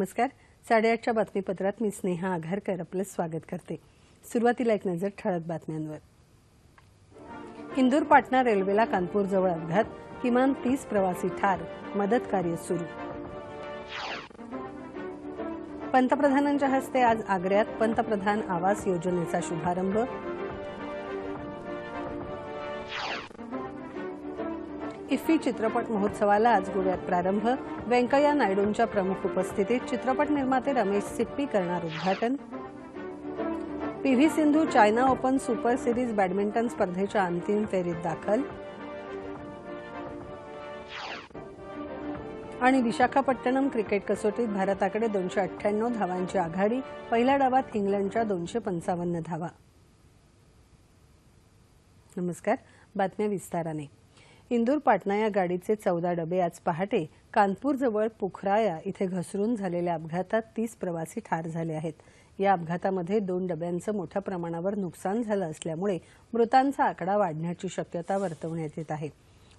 नमस्कार. साडेआठच्या बातमीपत्रात मी स्नेहा आघारकर आपलं स्वागत करते. सुरुवातीला एक नजर ठळक बातम्यांवर. इंदूर पाटणा रेल्वेला कानपूरजवळ अपघात किमान तीस प्रवासी ठार मदत कार्य सुरू. पंतप्रधानांच्या हस्ते आज आग्र्यात पंतप्रधान आवास योजनेचा शुभारंभ इफ्फी चित्रपट महोत्सवाला आज गोव्यात प्रारंभ. व्यंकय्या नायडूंच्या प्रमुख उपस्थितीत चित्रपट निर्माते रमेश सिप्पी करणार उद्घाटन. P V Sindhu China Open Super Series badminton स्पर्धेच्या अंतिम फेरीत दाखल. आणि विशाखापट्टणम क्रिकेट कसोटीत भारताकडे दोनशे अठ्ठ्याण्णव धावांची आघाडी पहिल्या डावात इंग्लंडच्या दोनशे पंचावन्न धावा. नमस्कार बातम्या विस्ताराने. इंदूर पाटणा या गाडीचे चौदा डबे आज पहाटे कानपूरजवळ पुखराया इथे घसरून झालेल्या अपघातात तीस प्रवासी ठार झाले आहेत. या अपघातामध्ये दोन डब्यांचं मोठ्या प्रमाणावर नुकसान झालं असल्यामुळे मृतांचा आकडा वाढण्याची शक्यता वर्तवण्यात येत आहे.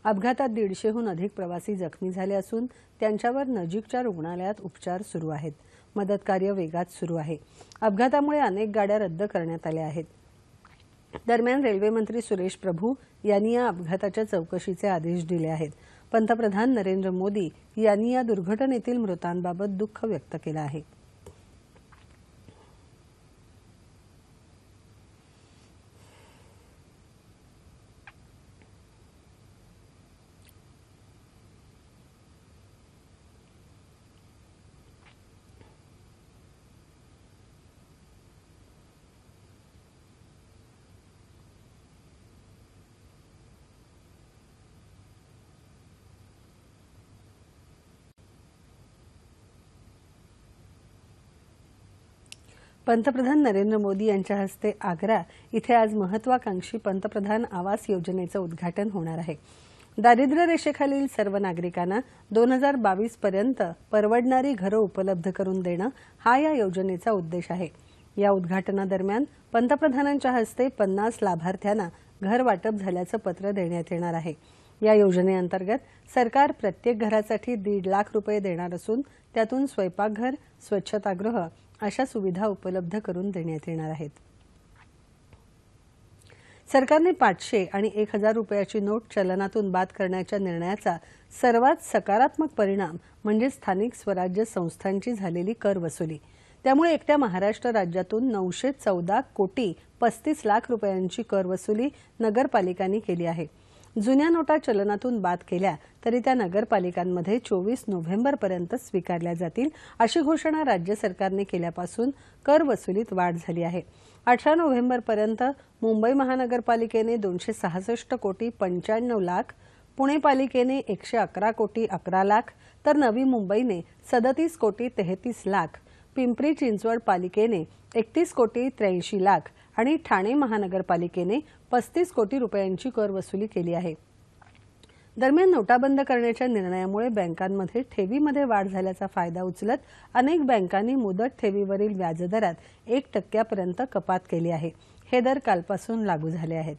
अपघातात दीडशेहून अधिक प्रवासी जखमी झाले असून त्यांच्यावर नजीकच्या रुग्णालयात उपचार सुरू आहेत. मदतकार्य वेगात सुरू आहे. अपघातामुळे अनेक गाड्या रद्द करण्यात आल्या आहेत. दरम्यान रेल्वेमंत्री सुरेश प्रभू यांनी या अपघाताच्या चौकशीचे आदेश दिले आहेत. पंतप्रधान नरेंद्र मोदी यांनी या दुर्घटनेतील मृतांबाबत दुःख व्यक्त केलं आहे. पंतप्रधान नरेंद्र मोदी यांच्या हस्ते आग्रा इथे आज महत्वाकांक्षी पंतप्रधान आवास योजनेचं उद्घाटन होणार आहे. दारिद्र्य रेषेखालील सर्व नागरिकांना दोन हजार बावीस पर्यंत परवडणारी घरं उपलब्ध करून देणं हा या योजनेचा उद्देश आहे. या उद्घाटनादरम्यान पंतप्रधानांच्या हस्ते पन्नास लाभार्थ्यांना घर वाटप झाल्याचं पत्र देण्यात येणार आहे. या योजनेअंतर्गत सरकार प्रत्येक घरासाठी दीड लाख रुपये देणार असून त्यातून स्वयंपाकघर स्वच्छतागृह अशा सुविधा उपलब्ध करून देण्यात येणार आहेत. सरकारने पाचशे आणि एक हजार रुपयाची नोट चलनातून बाद करण्याच्या निर्णयाचा सर्वात सकारात्मक परिणाम म्हणजे स्थानिक स्वराज्य संस्थांची झालेली कर वसुली. त्यामुळे एकट्या महाराष्ट्र राज्यातून नऊशे चौदा कोटी पस्तीस लाख रुपयांची कर वसुली नगरपालिकांनी केली आहे. जुन्या नोटा चलनातून बाद केल्या तरी त्या नगरपालिकांमध्ये चोवीस नोव्हेंबरपर्यंत स्वीकारल्या जातील अशी घोषणा राज्य सरकारने केल्यापासून कर वसुलीत वाढ झाली आहे. अठरा नोव्हेंबरपर्यंत मुंबई महानगरपालिकेने दोनशे सहासष्ट कोटी पंच्याण्णव लाख पुणे पालिकेने एकशे अकरा कोटी अकरा लाख तर नवी मुंबईने सदतीस कोटी तेहतीस लाख पिंपरी चिंचवड पालिकेने एकतीस कोटी त्र्याऐंशी लाख आणि ठाणे महानगरपालिकेने पस्तीस कोटी रुपयांची कर वसुली केली आहे. दरम्यान नोटाबंद करण्याच्या निर्णयामुळे बँकांमध्ये ठेवीमध्ये वाढ झाल्याचा फायदा उचलत अनेक बँकांनी मुदत ठेवीवरील व्याजदरात एक टक्क्यापर्यंत कपात केली आहे. हे दर कालपासून लागू झाले आहेत.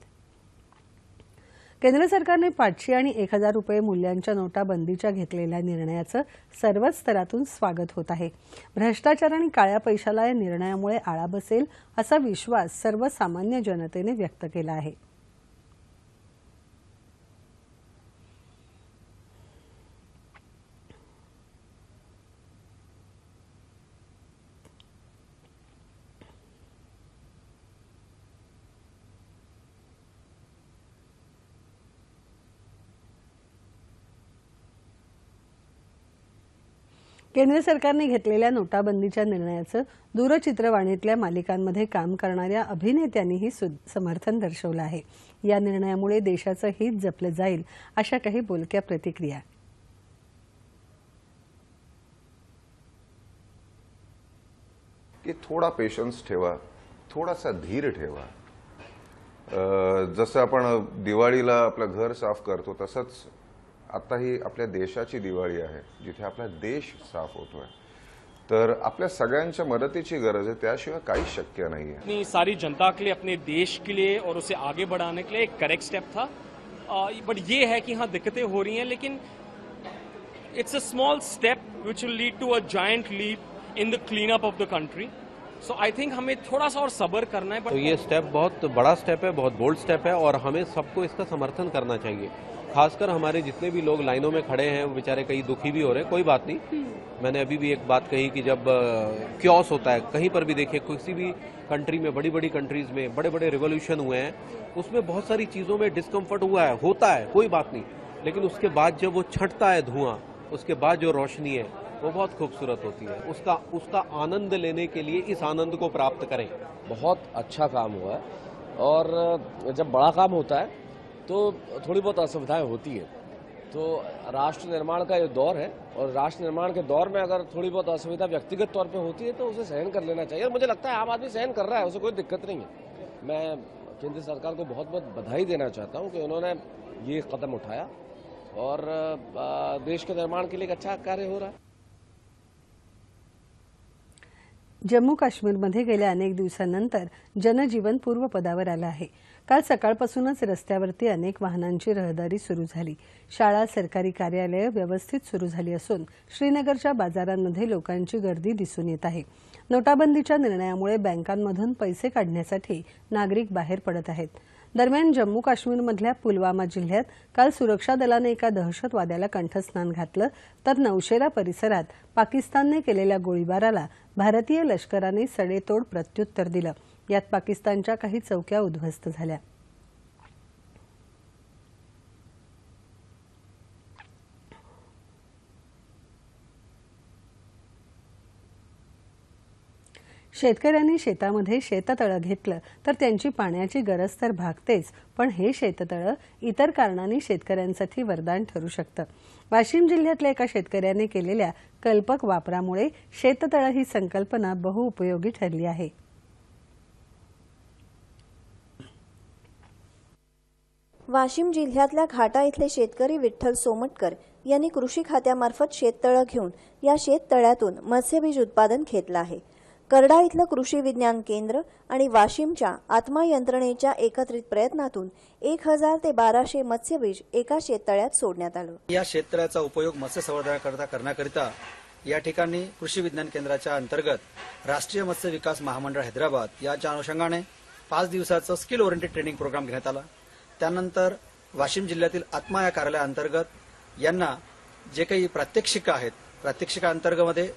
केंद्र सरकारने पाचशे आणि एक हजार रुपये मूल्यांच्या नोटा बंदीच्या घेतलेल्या निर्णयाचं सर्वच स्तरातून स्वागत होत आहे. भ्रष्टाचार आणि काळ्या पैशाला या निर्णयामुळे आळा बसेल असा विश्वास सर्वसामान्य जनतेने व्यक्त केला आहे. केंद्र सरकारने घेतलेल्या नोटाबंदीच्या निर्णयाचं दूरचित्रवाणीतल्या मालिकांमध्ये काम करणाऱ्या अभिनेत्यांनीही समर्थन दर्शवलं आहे. या निर्णयामुळे देशाचं हित जपलं जाईल अशा काही बोलक्या प्रतिक्रिया. की थोडा पेशन्स ठेवा थोडासा धीर ठेवा. जसं आपण दिवाळीला आपलं घर साफ करतो तसंच आता ही आपल्या देशाची दिवाळी आहे जिथे आपला देश साफ़ होतोय. तर आपल्या सगळ्यांच्या मदतीची गरज है त्याशिवाय काहीच शक्य नहीं है अपनी सारी जनता के लिए अपने देश के लिए और उसे आगे बढ़ाने के लिए एक करेक्ट स्टेप था। बट ये है कि हाँ दिक्कतें हो रही हैं लेकिन it's a small step which lead to to a giant leap in the cleanup of the country. So I think हमें थोड़ा सा और सबर करना है तो ये स्टेप बहुत बड़ा स्टेप है बहुत बोल्ड स्टेप है और हमें सबको इसका समर्थन करना चाहिए। खासकर हमारे जितने भी लोग लाइनों में खड़े हैं वो बेचारे कई दुखी भी हो रहे हैं। कोई बात नहीं। मैंने अभी भी एक बात कही कि जब क्योस होता है कहीं पर भी देखिए किसी भी कंट्री में बड़ी बड़ी कंट्रीज़ में बड़े बड़े रिवोल्यूशन हुए हैं उसमें बहुत सारी चीज़ों में डिस्कम्फर्ट हुआ है होता है कोई बात नहीं। लेकिन उसके बाद जब वो छटता है धुआँ उसके बाद जो रोशनी है वो बहुत खूबसूरत होती है। उसका उसका आनंद लेने के लिए इस आनंद को प्राप्त करें। बहुत अच्छा काम हुआ है। और जब बड़ा काम होता है तो थोड़ी बहुत असुविधाएँ होती है। तो राष्ट्र निर्माण का ये दौर है और राष्ट्र निर्माण के दौर में अगर थोड़ी बहुत असुविधा व्यक्तिगत तौर पे होती है तो उसे सहन कर लेना चाहिए। और मुझे लगता है आम आदमी सहन कर रहा है, उसे कोई दिक्कत नहीं है। मैं केंद्र सरकार को बहुत बहुत बधाई देना चाहता हूँ कि उन्होंने ये कदम उठाया और देश के निर्माण के लिए एक अच्छा कार्य हो रहा है। जम्मू काश्मीरमध्ये गेल्या अनेक दिवसांनंतर जनजीवन पूर्वपदावर आलं आहे. काल सकाळपासूनच रस्त्यावरती अनेक वाहनांची रहदारी सुरू झाली. शाळा सरकारी कार्यालयं व्यवस्थित सुरू झाली असून श्रीनगरच्या बाजारांमध्ये लोकांची गर्दी दिसून येत आहे. नोटाबंदीच्या निर्णयामुळे बँकांमधून पैसे काढण्यासाठी नागरिक बाहेर पडत आहेत. दरम्यान जम्मू काश्मीरमधल्या पुलवामा जिल्ह्यात काल सुरक्षा दलानं एका दहशतवाद्याला कंठस्नान घातलं तर नौशेरा परिसरात पाकिस्तानने केलेल्या गोळीबाराला भारतीय लष्कराने सडेतोड प्रत्युत्तर दिलं. यात पाकिस्तानच्या काही चौक्या उद्ध्वस्त झाल्या. शेतकऱ्यांनी शेतामध्ये शेततळं घेतलं तर त्यांची पाण्याची गरज तर भागतेच पण हे शेततळं इतर कारणांनी शेतकऱ्यांसाठी वरदान ठरू शकतं. वाशिम जिल्ह्यातल्या एका शेतकऱ्याने केलेल्या कल्पक वापरामुळे शेततळं ही संकल्पना बहुउपयोगी ठरली आहे. वाशिम जिल्ह्यातल्या घाटा इथले शेतकरी विठ्ठल सोमटकर यांनी कृषी खात्यामार्फत शेततळं घेऊन या शेततळ्यातून मत्स्यबीज उत्पादन घेतलं आहे. करडा इथलं कृषी विज्ञान केंद्र आणि वाशिमच्या आत्मा यंत्रणेच्या एकत्रित प्रयत्नातून एक हजार ते बाराशे मत्स्यबीज एका शेततळ्यात सोडण्यात आलं. या शेततळ्याचा उपयोग मत्स्य संवर्धनाकरता करण्याकरिता या ठिकाणी कृषी विज्ञान केंद्राच्या अंतर्गत राष्ट्रीय मत्स्य विकास महामंडळ हैदराबाद याच्या अनुषंगाने पाच दिवसाचं स्किल ओरिएंटेड ट्रेनिंग प्रोग्राम घेण्यात आला. त्यानंतर वाशिम जिल्ह्यातील आत्मा या कार्यालयाअंतर्गत यांना जे काही प्रात्यक्षिकं आहेत प्रात्यक्षिकाअंतर्गतमध्ये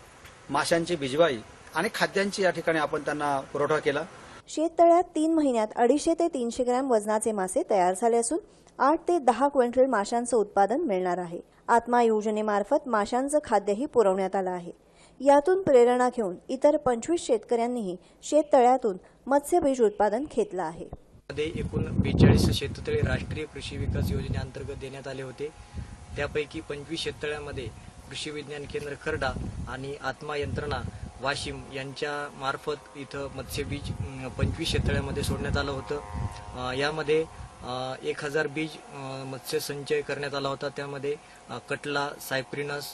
माशांची बिजवाई आणि खाद्यांची या ठिकाणी आपण त्यांना पुरवठा केला. शेततळ्यात तीन महिन्यात अडीचशे ते तीनशे ग्रॅम वजनाचे मासे तयार झाले असून आठ ते दहा क्विंटल माशांचं उत्पादन मिळणार आहे. आत्मा योजनेमार्फत माशांचं खाद्यही पुरवण्यात आलं आहे. यातून प्रेरणा घेऊन इतर पंचवीस शेतकऱ्यांनीही शेततळ्यातून मत्स्यबीज उत्पादन घेतलं आहे. मध्ये एकूण बेचाळीस शेततळे राष्ट्रीय कृषी विकास योजनेअंतर्गत देण्यात आले होते. त्यापैकी पंचवीस शेततळ्यामध्ये कृषी विज्ञान केंद्र खर्डा आणि आत्मा यंत्रणा वाशिम यांच्या मार्फत इथं मत्स्यबीज पंचवीस शेततळ्यामध्ये सोडण्यात आलं होतं. यामध्ये एक हजार बीज मत्स्य संचय करण्यात आला होता. त्यामध्ये कटला सायप्रिनस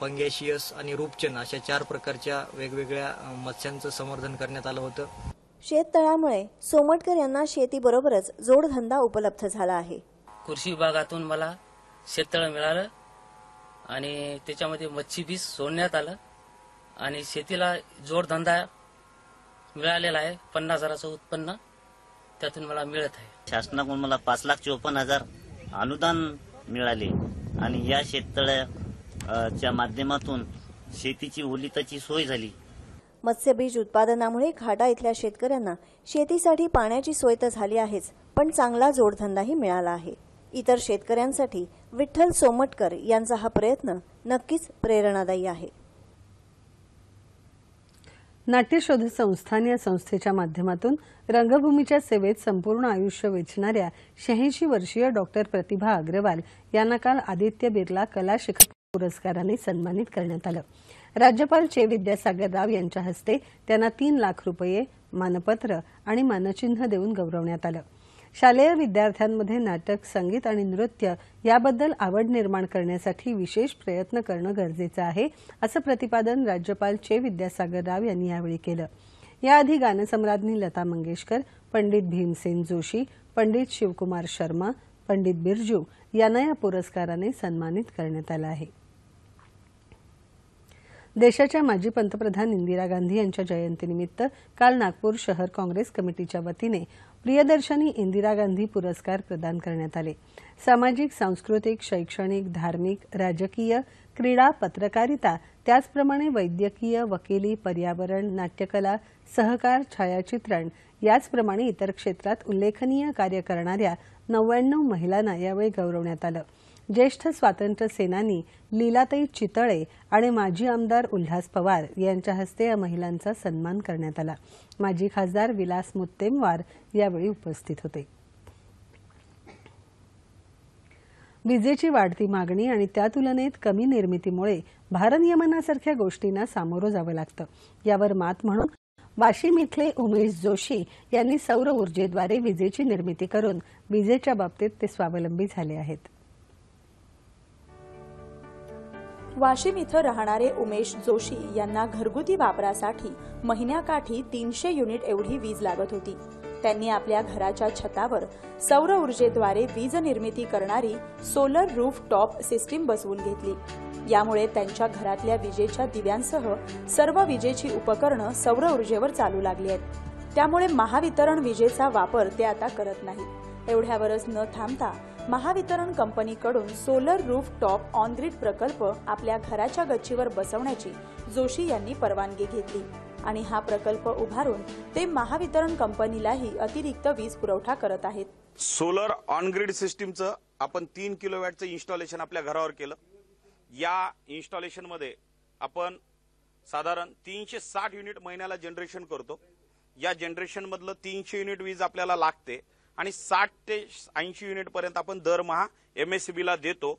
पंगॅशियस आणि रूपचंद अशा चार प्रकारच्या वेगवेगळ्या मत्स्यांचं संवर्धन करण्यात आलं होतं. शेततळ्यामुळे सोमटकर यांना शेतीबरोबरच जोडधंदा उपलब्ध झाला आहे. कृषी विभागातून मला शेततळं मिळालं आणि त्याच्यामध्ये मच्छीबीज सोडण्यात आलं आणि शेतीला जोडधंदा मिळालेला आहे पन्नास हजाराचं उत्पन्न त्यातून मला मिळत आहे. शासनाकडून मला पाच लाख चोपन्न हजार अनुदान मिळाले आणि या शेततळ्याच्या माध्यमातून शेतीची ओलिताची सोय झाली. मत्स्यबीज उत्पादनामुळे घाटा इथल्या शेतकऱ्यांना शेतीसाठी पाण्याची सोय तर झाली आहेच पण चांगला जोडधंदाही मिळाला आहे. इतर शेतकऱ्यांसाठी विठ्ठल सोमटकर यांचा हा प्रयत्न नक्कीच प्रेरणादायी आहे. नाट्यशोध संस्थान या संस्थेच्या माध्यमातून रंगभूमीच्या सेवेत संपूर्ण आयुष्य वेचणाऱ्या शहाऐंशी वर्षीय डॉक्टर प्रतिभा अग्रवाल यांना काल आदित्य बिर्ला कला शिखर पुरस्काराने सन्मानित करण्यात आलं. राज्यपाल चे विद्यासागर राव यांच्या हस्ते त्यांना तीन लाख रुपये मानपत्र आणि मानचिन्ह देऊन गौरवण्यात आलं. शालेय विद्यार्थ्यांमध्ये नाटक संगीत आणि नृत्य याबद्दल आवड निर्माण करण्यासाठी विशेष प्रयत्न करणं गरजेचं आहे असं प्रतिपादन राज्यपाल चे विद्यासागर राव यांनी यावेळी केलं. याआधी गानसम्राज्ञी लता मंगेशकर पंडित भीमसेन जोशी पंडित शिवकुमार शर्मा पंडित बिरजू यांना या पुरस्काराने सन्मानित करण्यात आलं आहे. देशाच्या माजी पंतप्रधान इंदिरा गांधी यांच्या जयंतीनिमित्त काल नागपूर शहर काँग्रेस कमिटीच्या वतीने प्रियदर्शनी इंदिरा गांधी पुरस्कार प्रदान करण्यात आले. सामाजिक सांस्कृतिक शैक्षणिक धार्मिक राजकीय क्रीडा पत्रकारिता त्याचप्रमाणे वैद्यकीय वकिली पर्यावरण नाट्यकला सहकार छायाचित्रण याचप्रमाणे इतर क्षेत्रात उल्लेखनीय कार्य करणाऱ्या नव्याण्णव महिलांना यावेळी गौरवण्यात आलं. ज्येष्ठ स्वातंत्र्य सेनानी लीलाताई चितळे आणि माजी आमदार उल्हास पवार यांच्या हस्ते या महिलांचा सन्मान करण्यात आला. माजी खासदार विलास मुत्तेमवार यावेळी उपस्थित होते. विजेची वाढती मागणी आणि त्या तुलनेत कमी निर्मितीमुळे भारनियमनासारख्या गोष्टींना सामोरं जावं लागतं. यावर मात म्हणून वाशिम इथले उमेश जोशी यांनी सौर ऊर्जेद्वारे विजेची निर्मिती करून विजेच्या बाबतीत ते स्वावलंबी झाले आहेत. वाशिम इथं राहणारे उमेश जोशी यांना घरगुती वापरासाठी महिन्याकाठी तीनशे युनिट एवढी वीज लागत होती. त्यांनी आपल्या घराच्या छतावर सौर ऊर्जेद्वारे वीज निर्मिती करणारी सोलर रूफ टॉप सिस्टीम बसवून घेतली. यामुळे त्यांच्या घरातल्या विजेच्या दिव्यांसह सर्व विजेची उपकरणं सौर ऊर्जेवर चालू लागली आहेत. त्यामुळे महावितरण विजेचा वापर ते आता करत नाहीत. एवढ्यावरच न थांबता महावितरण कंपनीकडून solar roof top on grid प्रकल्प आपल्या घराच्या गच्चीवर बसवण्याची जोशी यांनी परवानगी घेतली. आणि हा प्रकल्प उभारून ते महावितरण कंपनीलाही अतिरिक्त वीज पुरवठा करत आहेत. सोलर ऑन ग्रीड सिस्टीमचं आपण तीन किलोवॅटचं इन्स्टॉलेशन आपल्या घरावर केलं. या इन्स्टॉलेशनमध्ये आपण साधारण तीनशे साठ युनिट महिन्याला जनरेशन करतो. या जनरेशनमधलं तीनशे युनिट वीज आपल्याला लागते. आणि साठ ते ऐंशी युनिटपर्यंत आपण दरमहा एमएससीबीला देतो.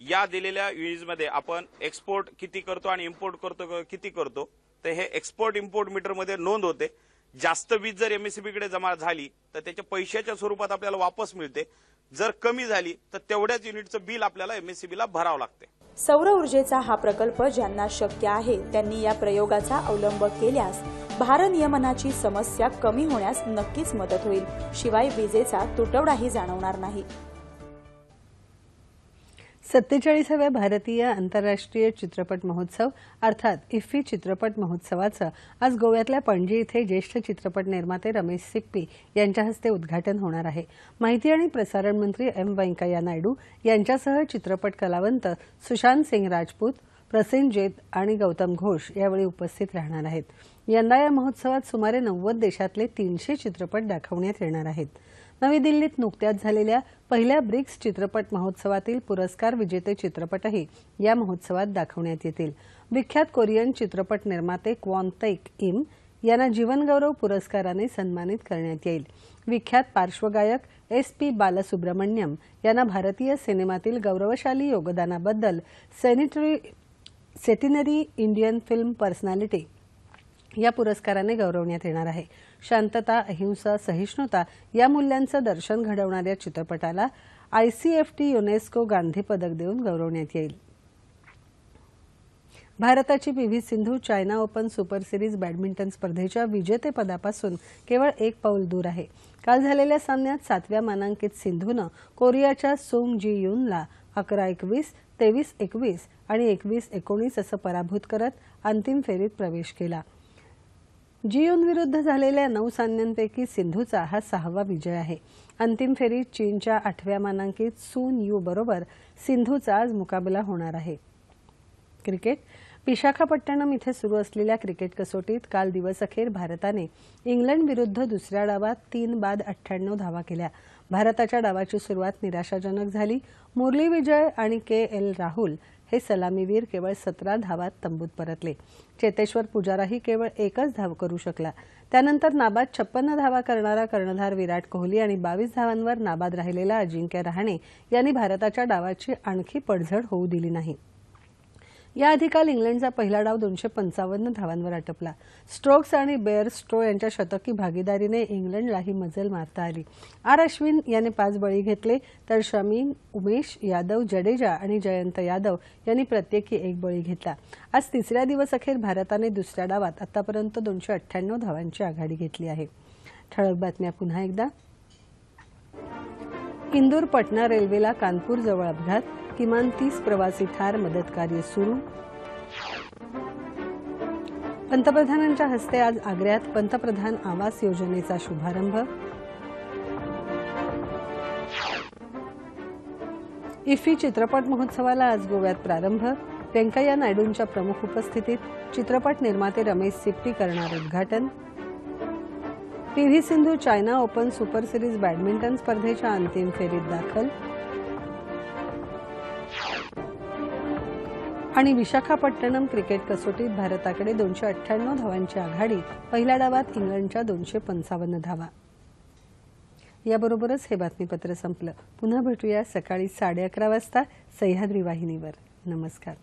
या दिलेल्या युनिटमध्ये आपण एक्सपोर्ट किती करतो आणि इम्पोर्ट करतो किती करतो. तर हे एक्सपोर्ट इम्पोर्ट मीटरमध्ये नोंद होते. जास्त वीज जर एमएससीबीकडे जमा झाली तर त्याच्या पैशाच्या स्वरूपात आपल्याला वापस मिळते. जर कमी झाली तर तेवढ्याच युनिटचं बिल आपल्याला एमएससीबीला भरावं लागते. सौर ऊर्जेचा हा प्रकल्प ज्यांना शक्य आहे त्यांनी या प्रयोगाचा अवलंब केल्यास भारनियमनाची समस्या कमी होण्यास नक्कीच मदत होईल. शिवाय विजेचा तुटवडाही जाणवणार नाही. सत्तेचाळीसाव्या भारतीय आंतरराष्ट्रीय चित्रपट महोत्सव अर्थात इफ्फी चित्रपट महोत्सवाचं आज गोव्यातल्या पणजी इथे ज्येष्ठ चित्रपट निर्माते रमेश सिप्पी यांच्या हस्ते उद्घाटन होणार आहे. माहिती आणि प्रसारण मंत्री एम व्यंकय्या नायडू यांच्यासह चित्रपट कलावंत सुशांत सिंग राजपूत प्रसेनजीत आणि गौतम घोष यावेळी उपस्थित राहणार आहेत. यंदा या महोत्सवात सुमारे नव्वद देशातले तीनशे चित्रपट दाखवण्यात येणार आहेत. नवी दिल्लीत नुकत्याच झालेल्या पहिल्या ब्रिक्स चित्रपट महोत्सवातील पुरस्कार विजेते चित्रपटही या महोत्सवात दाखवण्यात येतील. विख्यात कोरियन चित्रपट निर्माते क्वॉन तैक इम यांना जीवनगौरव पुरस्काराने सन्मानित करण्यात येईल. विख्यात पार्श्वगायक एस पी बालसुब्रमण्यम यांना भारतीय सिनेमातील गौरवशाली योगदानाबद्दल sanitary centenary Indian film personality या पुरस्काराने गौरवण्यात येणार आहे. शांतता अहिंसा सहिष्णुता या मूल्यांचं दर्शन घडवणाऱ्या चित्रपटाला आयसीएफटी युनेस्को गांधी पदक देऊन गौरवण्यात येईल. भारताची P V Sindhu China Open Super Series badminton स्पर्धेच्या विजेतेपदापासून केवळ एक पाऊल दूर आहे. काल झालेल्या सामन्यात सातव्या मानांकित सिंधूनं कोरियाच्या सोंग जी युनला अकरा एकवीस तेवीस एकवीस आणि एकवीस एकोणीस असं पराभूत करत अंतिम फेरीत प्रवेश केला. जियून विरुद्ध झालेल्या नऊ सामन्यांपैकी सिंधूचा हा सहावा विजय आहे. अंतिम फेरीत चीनच्या आठव्या मानांकित सून यू बरोबर सिंधूचा आज मुकाबला होणार आहे. क्रिकेट विशाखापट्टणम इथे सुरू असलेल्या क्रिकेट कसोटीत काल दिवसअखेर भारताने इंग्लंड विरुद्ध दुसऱ्या डावात तीन बाद अठ्ठ्याण्णव धावा केल्या. भारताच्या डावाची सुरुवात निराशाजनक झाली. मुरली विजय आणि के एल राहुल हे सलामीवीर केवळ सतरा धावात तंबूत परतले. चेतेश्वर पुजाराही केवळ एकच धाव करू शकला. त्यानंतर नाबाद छप्पन्न धावा करणारा कर्णधार विराट कोहली आणि बावीस धावांवर नाबाद राहिलेला अजिंक्य रहाणे यांनी भारताच्या डावाची आणखी पडझड होऊ दिली नाही. याआधी काल इंग्लंडचा पहिला डाव दोनशे पंचावन्न धावांवर आटपला. स्ट्रोक्स आणि बेअर स्ट्रो यांच्या शतकी भागीदारीने इंग्लंडला ही मजल मारता आली. आर अश्विन याने पाच बळी घेतले तर शमीन उमेश यादव जडेजा आणि जयंत यादव यांनी प्रत्येकी एक बळी घेतला. आज तिसऱ्या दिवस अखेर भारताने दुसऱ्या डावात आतापर्यंत दोनशे अठ्ठ्याण्णव धावांची आघाडी घेतली आहे. ठळक बातम्या पुन्हा एकदा. इंदूर पटना रेल्वेला कानपूरजवळ अपघात किमान तीस प्रवासी ठार मदत कार्य सुरू. पंतप्रधानांच्या हस्ते आज आग्र्यात पंतप्रधान आवास योजनेचा शुभारंभ. इफ्फी चित्रपट महोत्सवाला आज गोव्यात प्रारंभ. व्यंकय्या नायडूंच्या प्रमुख उपस्थितीत चित्रपट निर्माते रमेश सिप्पी करणार उद्घाटन. P V Sindhu China Open Super Series badminton स्पर्धेच्या अंतिम फेरीत दाखल. आणि विशाखापट्टणम क्रिकेट कसोटीत भारताकडे दोनशे अठ्ठ्याण्णव धावांची आघाडी पहिल्या डावात इंग्लंडच्या दोनशे पंचावन्न धावा. याबरोबरच हे बातमीपत्र संपलं. पुन्हा भेटूया सकाळी साडे अकरा वाजता सह्याद्री वाहिनीवर. नमस्कार.